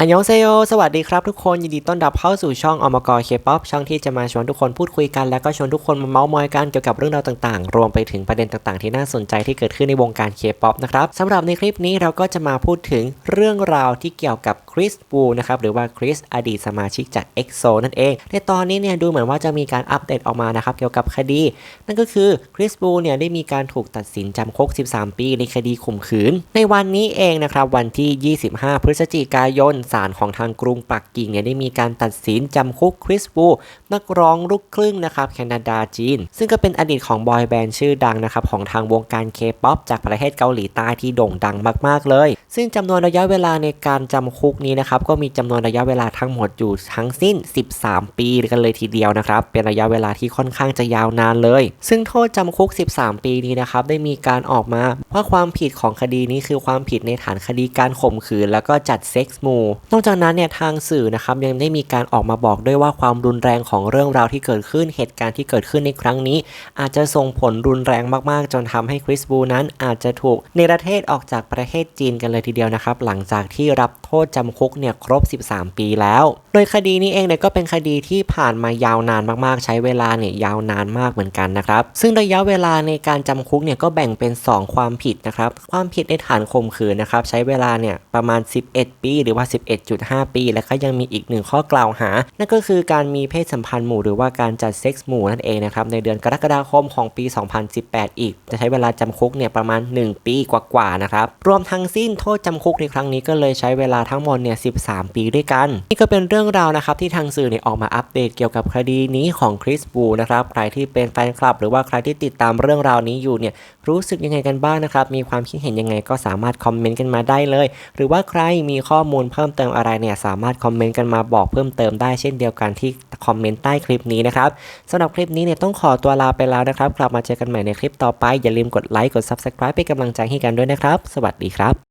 อันยองเซโยสวัสดีครับทุกคน ยินดีต้อนรับเข้าสู่ช่องอมกรเคป๊อปช่องที่จะมาชวนทุกคนพูดคุยกัน แล้วก็ชวนทุกคนมาเมาส์มอยกันเกี่ยวกับเรื่องราวต่างๆ รวมไปถึงประเด็นต่างๆ ที่น่าสนใจที่เกิดขึ้นในวงการเคป๊อปนะครับสำหรับในคลิปนี้เราก็จะมาพูดถึงเรื่องราวที่เกี่ยวกับคริสบูนะครับหรือว่าคริสอดีตสมาชิกจาก EXO นั่นเอง ในตอนนี้เนี่ยดูเหมือนว่าจะมีการอัปเดตออกมานะครับเกี่ยวกับคดี นั่นก็คือคริสบูเนี่ยได้มีการถูกตัดสินจำคุก 13 ปีในคดีข่มขืน ในวันนี้เองนะครับวันที่ 25 พฤศจิกายนศาลของทางกรุงปักกิ่งเนี่ยได้มีการตัดสินจำคุกคริสบูนักร้องลูกครึ่งนะครับแคนาดาจีน ซึ่งก็เป็นอดีตของบอยแบนด์ชื่อดังนะครับของทางวงการเคป๊อปจากประเทศเกาหลีใต้ที่โด่งดังมาก ๆ เลยซึ่งจำนวนระยะเวลาในการจำคุกนี้นะครับ ก็มีจำนวนระยะเวลาทั้งหมดอยู่ทั้งสิ้น 13 ปีกันเลยทีเดียวนะครับ เป็นระยะเวลาที่ค่อนข้างจะยาวนานเลย ซึ่งโทษจำคุก 13 ปีนี้นะครับ ได้มีการออกมาว่าความผิดของคดีนี้คือความผิดในฐานคดีการข่มขืน แล้วก็จัดเซ็กส์มูนอกจากนั้นเนี่ยทางสื่อนะครับยังได้มีการออกมาบอกด้วยว่าความรุนแรงของเรื่องราวที่เกิดขึ้นเหตุการณ์ที่เกิดขึ้นในครั้งนี้ อาจจะส่งผลรุนแรงมากๆ จนทำให้คริสบูนั้นอาจจะถูกเนรเทศออกจากประเทศจีนกันเลยทีเดียวนะครับ หลังจากที่รับโทษจำคุกเนี่ยครบ 13 ปีแล้ว ยคดีนี้เองเนี่ยก็เป็นคดีที่ผ่านมายาวนานมากๆ ใช้เวลาเนี่ยยาวนานมากเหมือนกันนะครับ ซึ่งระยะเวลาในการจำคุกเนี่ยก็แบ่งเป็น 2 ความผิดนะครับ ความผิดในฐานข่มขืนนะครับ ใช้เวลาเนี่ยประมาณ 11 ปี หรือว่า 11.5 ปี แล้วก็ยังมีอีกหนึ่งข้อกล่าวหา นั่นก็คือการมีเพศสัมพันธ์หมู่หรือว่าการจัดเซ็กส์หมู่นั่นเองนะครับ ในเดือนกรกฎาคมของปี 2018 อีก จะใช้เวลาจำคุกเนี่ยประมาณ 1 ปีกว่าๆนะครับ รวมทั้งสิ้นโทษจำคุกในครั้งนี้ก็เลยใช้เวลาทั้งหมดเนี่ย 13 ปีด้วยกัน นี่ก็เป็นเรื่องราวนะครับที่ทางสื่อเนี่ยออกมาอัปเดตเกี่ยวกับคดีนี้ของคริสบูนะครับใครที่เป็นแฟนคลับ หรือว่าใครที่ติดตามเรื่องราวนี้อยู่เนี่ยรู้สึกยังไงกันบ้างนะครับมีความคิดเห็นยังไงก็สามารถคอมเมนต์กันมาได้เลย หรือว่าใครมีข้อมูลเพิ่มเติมอะไรเนี่ยสามารถคอมเมนต์กันมาบอกเพิ่มเติมได้เช่นเดียวกันที่คอมเมนต์ใต้คลิปนี้นะครับสำหรับคลิปนี้เนี่ยต้องขอตัวลาไปแล้วนะครับกลับมาเจอกันใหม่ในคลิปต่อไปอย่าลืมกดไลค์กด Subscribe เป็นกำลังใจให้กันด้วยนะครับ สวัสดีครับ